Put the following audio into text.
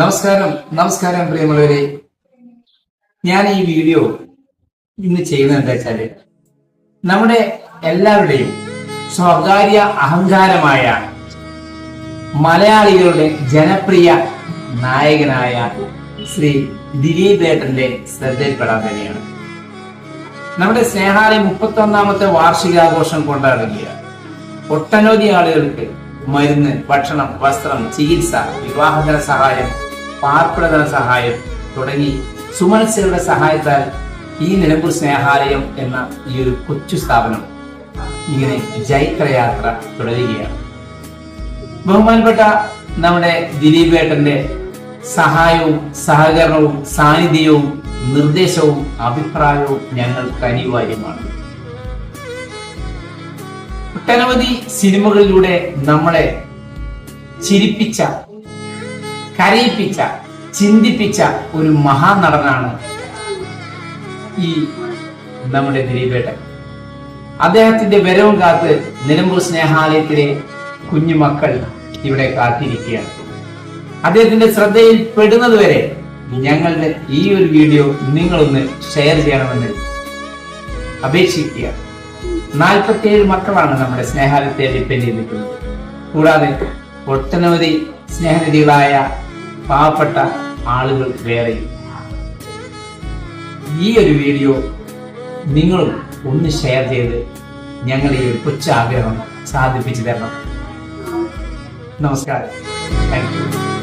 നമസ്കാരം നമസ്കാരം പ്രിയമുള്ളവരെ. ഞാൻ ഈ വീഡിയോ ഇന്ന് ചെയ്യുന്നത് എന്താ വെച്ചാൽ നമ്മുടെ എല്ലാവരുടെയും സ്വകാര്യ അഹങ്കാരമായ മലയാളികളുടെ ജനപ്രിയ നായകനായ ശ്രീ ദിലീപ് ഏട്ടന്റെ ശ്രദ്ധയിൽപ്പെടാൻ തന്നെയാണ്. നമ്മുടെ സ്നേഹാലയം മുപ്പത്തി ഒന്നാമത്തെ വാർഷികാഘോഷം കൊണ്ടാടുകയാണ്. ഒട്ടനവധി ആളുകൾക്ക് മരുന്ന് ഭക്ഷണം വസ്ത്രം ചികിത്സ വിവാഹതല സഹായം പാർപ്പിടതല സഹായം തുടങ്ങി സുമനസ്സുകളുടെ സഹായത്താൽ ഈ നിലമ്പൂർ സ്നേഹാലയം എന്ന ഈ ഒരു കൊച്ചു സ്ഥാപനം ഇങ്ങനെ ജൈത്രയാത്ര തുടരുകയാണ്. ബഹുമാനപ്പെട്ട നമ്മുടെ ദിലീപ് ഏട്ടന്റെ സഹായവും സഹകരണവും സാന്നിധ്യവും നിർദ്ദേശവും അഭിപ്രായവും ഞങ്ങൾക്ക് അനിവാര്യമാണ് ഒട്ടനവധി സിനിമകളിലൂടെ നമ്മളെ ചിരിപ്പിച്ച കരയിപ്പിച്ച ചിന്തിപ്പിച്ച ഒരു മഹാനടനാണ് ഈ നമ്മുടെ ദിലീപേട്ടൻ. അദ്ദേഹത്തിന്റെ വരവും കാത്ത് നിലമ്പൂർ സ്നേഹാലയത്തിലെ കുഞ്ഞുമക്കൾ ഇവിടെ കാത്തിരിക്കുകയാണ്. അദ്ദേഹത്തിന്റെ ശ്രദ്ധയിൽ പെടുന്നതുവരെ ഞങ്ങളുടെ ഈ ഒരു വീഡിയോ നിങ്ങളൊന്ന് ഷെയർ ചെയ്യണമെന്ന് അപേക്ഷിക്കുക നാൽപ്പത്തിയേഴ് മക്കളാണ് നമ്മുടെ സ്നേഹാലത്തെ ഡിപ്പെൻഡ് ചെയ്തിട്ടുള്ളത് കൂടാതെ ഒട്ടനവധി സ്നേഹനിധികളായ പാവപ്പെട്ട ആളുകൾ വേറെയും. ഈ ഒരു വീഡിയോ നിങ്ങളും ഒന്ന് ഷെയർ ചെയ്ത് ഞങ്ങൾ ഈ ഒരു കൊച്ചാഗ്രഹം സാധിപ്പിച്ചു തരണം. നമസ്കാരം. Thank you